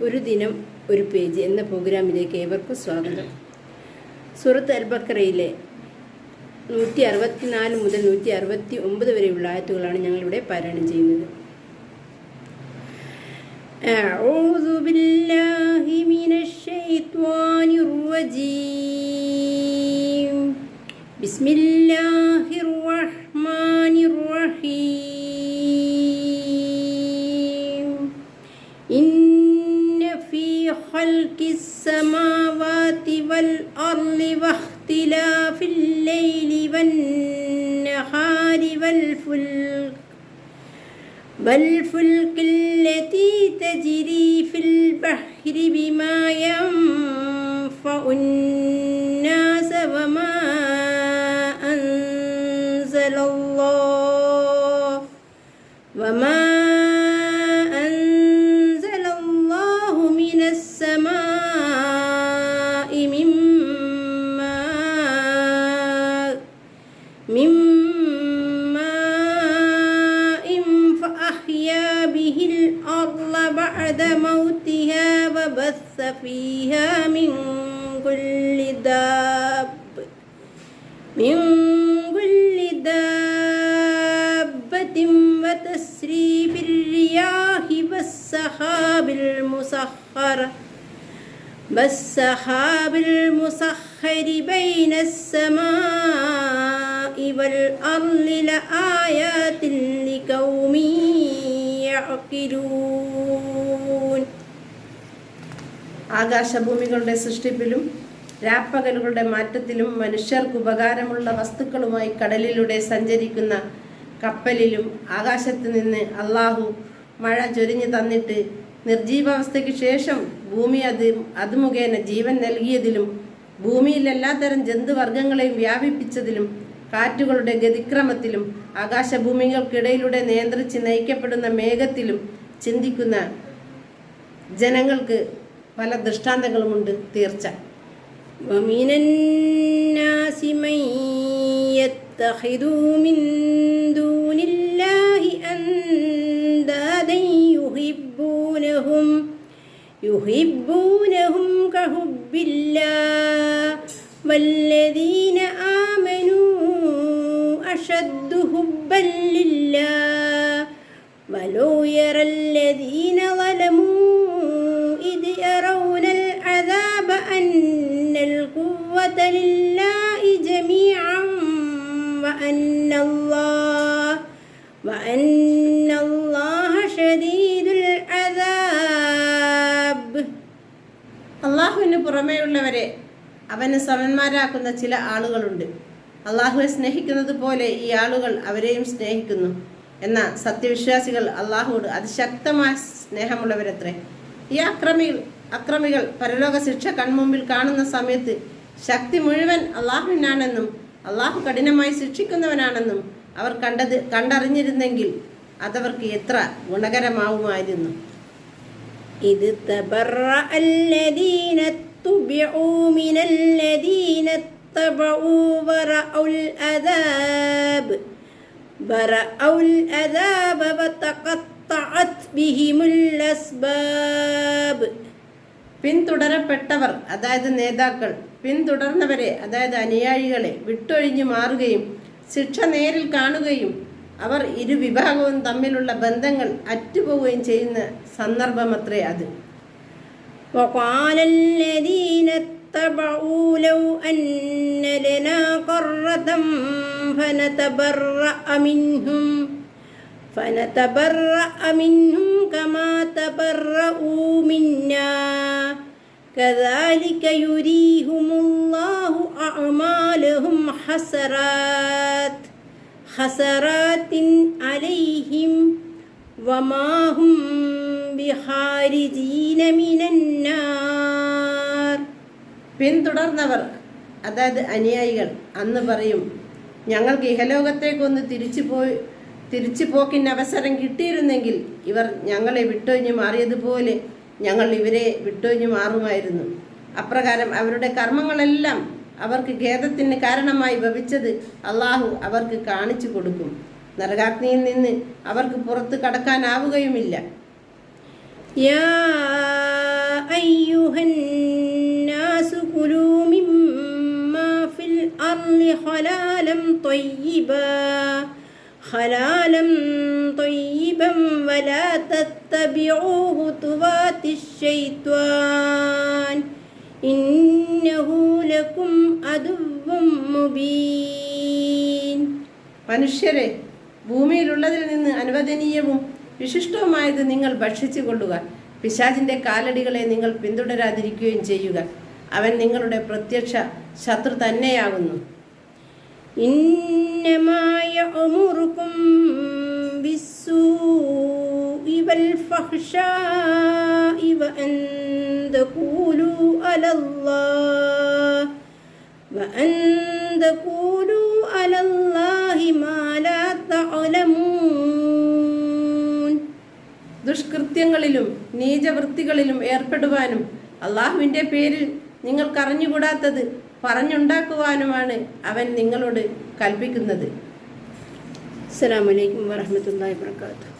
ഒരു ദിനം ഒരു പേജ് എന്ന പ്രോഗ്രാമിലേക്ക് ഏവർക്കും സ്വാഗതം സൂറത്ത് അൽബക്കറയിലെ നൂറ്റി അറുപത്തിനാല് മുതൽ നൂറ്റി അറുപത്തി ഒമ്പത് വരെയുള്ള ആയത്തുകളാണ് ഞങ്ങളിവിടെ പാരായണം ചെയ്യുന്നത് أعوذ بالله من الشيطان الرجيم بسم الله والأرض واختلاف الليل والنهار والفلك والفلك التي تجري في البحر بما ينفع الناس. بعد موتها وبث فيها من كل داب من كل دابة وتسريب الرياح والسحاب المسخر والسحاب المسخر بين السماء والأرض لآيات لقوم ആകാശഭൂമികളുടെ സൃഷ്ടിപ്പിലും രാപ്പകലുകളുടെ മാറ്റത്തിലും മനുഷ്യർക്ക് ഉപകാരമുള്ള വസ്തുക്കളുമായി കടലിലൂടെ സഞ്ചരിക്കുന്ന കപ്പലിലും ആകാശത്ത് നിന്ന് അള്ളാഹു മഴ ചൊരിഞ്ഞു തന്നിട്ട് നിർജീവാവസ്ഥയ്ക്ക് ശേഷം ഭൂമി അത് അത് മുഖേന ജീവൻ നൽകിയതിലും ഭൂമിയിൽ എല്ലാത്തരം ജന്തുവർഗങ്ങളെയും വ്യാപിപ്പിച്ചതിലും കാറ്റുകളുടെ ഗതിക്രമത്തിലും ആകാശഭൂമികൾക്കിടയിലൂടെ നിയന്ത്രിച്ച് നയിക്കപ്പെടുന്ന മേഘത്തിലും ചിന്തിക്കുന്ന ജനങ്ങൾക്ക് പല ദൃഷ്ടാന്തങ്ങളുമുണ്ട് തീർച്ച ومن الناس من يتخذ من دون الله أندادا يحبونهم يحبونهم كحب الله والذين أشد حبا لله ولو يرى الذين ظلموا إذ يرون العذاب أن القوة لله جميعا وأن الله وأن الله شديد العذاب അള്ളാഹുവിന് പുറമേയുള്ളവരെ അവന് സമന്മാരാക്കുന്ന ചില ആളുകളുണ്ട് അള്ളാഹുവെ സ്നേഹിക്കുന്നത് പോലെ ഈ ആളുകൾ അവരെയും സ്നേഹിക്കുന്നു. എന്ന സത്യവിശ്വാസികൾ അള്ളാഹുവോട് അതിശക്തമായ സ്നേഹമുള്ളവരത്രേ. ഈ അക്രമികൾ അക്രമികൾ പരലോക ശിക്ഷ കൺമുമ്പിൽ കാണുന്ന സമയത്ത് ശക്തി മുഴുവൻ അള്ളാഹുവിനാണെന്നും അള്ളാഹു കഠിനമായി ശിക്ഷിക്കുന്നവനാണെന്നും അവർ കണ്ടത് കണ്ടറിഞ്ഞിരുന്നെങ്കിൽ അതവർക്ക് എത്ര ഗുണകരമാവുമായിരുന്നു. إذ تبرأ الذين اتبعوا من الذين اتبعوا ورأوا العذاب برأوا العذاب وتقطعت بهم الأسباب പിന്തുടരപ്പെട്ടവർ അതായത് നേതാക്കൾ പിന്തുടർന്നവരെ അതായത് അനുയായികളെ വിട്ടൊഴിഞ്ഞു മാറുകയും ശിക്ഷ നേരിൽ കാണുകയും അവർ ഇരു വിഭാഗവും തമ്മിലുള്ള ബന്ധങ്ങൾ അറ്റുപോവുകയും ചെയ്യുന്ന സന്ദർഭമത്രേ അത് وقال الذين اتبعوا لو أن لنا قرة فنتبرأ منهم فنتبرأ منهم كما تبرؤوا منا كذلك يريهم الله أعمالهم حسرات حسرات عليهم وما هم بخارجين من النار പിന്തുടർന്നവർ അതായത് അനുയായികൾ അന്ന് പറയും ഞങ്ങൾ ഇഹലോകത്തേക്കൊന്ന് തിരിച്ചു പോയി തിരിച്ചു പോക്കിന് അവസരം കിട്ടിയിരുന്നെങ്കിൽ ഇവർ ഞങ്ങളെ വിട്ടൊഴിഞ്ഞു മാറിയതുപോലെ ഞങ്ങൾ ഇവരെ വിട്ടൊഴിഞ്ഞു മാറുമായിരുന്നു. അപ്രകാരം അവരുടെ കർമ്മങ്ങളെല്ലാം അവർക്ക് ഖേദത്തിന് കാരണമായി ഭവിച്ചത് അള്ളാഹു അവർക്ക് കാണിച്ചു കൊടുക്കും. നരകാഗ്നിയിൽ നിന്ന് അവർക്ക് പുറത്ത് കടക്കാനാവുകയുമില്ല. യാ كلوا مما في الأرض حلالا طيبا حلالا طيبا ولا تتبعوا خطوات الشيطان إنه لكم عدو مبين മനുഷ്യരെ ഭൂമിയിലുള്ളതിൽ നിന്ന് അനുവദനീയവും വിശിഷ്ടവുമായത് നിങ്ങൾ ഭക്ഷിച്ചു കൊള്ളുക പിശാചിന്റെ കാലടികളെ നിങ്ങൾ പിന്തുടരാതിരിക്കുകയും ചെയ്യുക അവൻ നിങ്ങളുടെ പ്രത്യക്ഷ ശത്രു തന്നെയാകുന്നു إنما يأمركم بالسوء والفحشاء وأن تقولوا على الله وأن تقولوا على الله ما لا تعلمون ദുഷ്കൃത്യങ്ങളിലും നീചവൃത്തികളിലും ഏർപ്പെടുവാനും അള്ളാഹുവിൻ്റെ പേരിൽ നിങ്ങൾക്കറിഞ്ഞുകൂടാത്തത് പറഞ്ഞുണ്ടാക്കുവാനുമാണ് അവൻ നിങ്ങളോട് കൽപ്പിക്കുന്നത്. അസ്സാം വലൈക്കും വാഹമത്തല്ലാ വാത്തു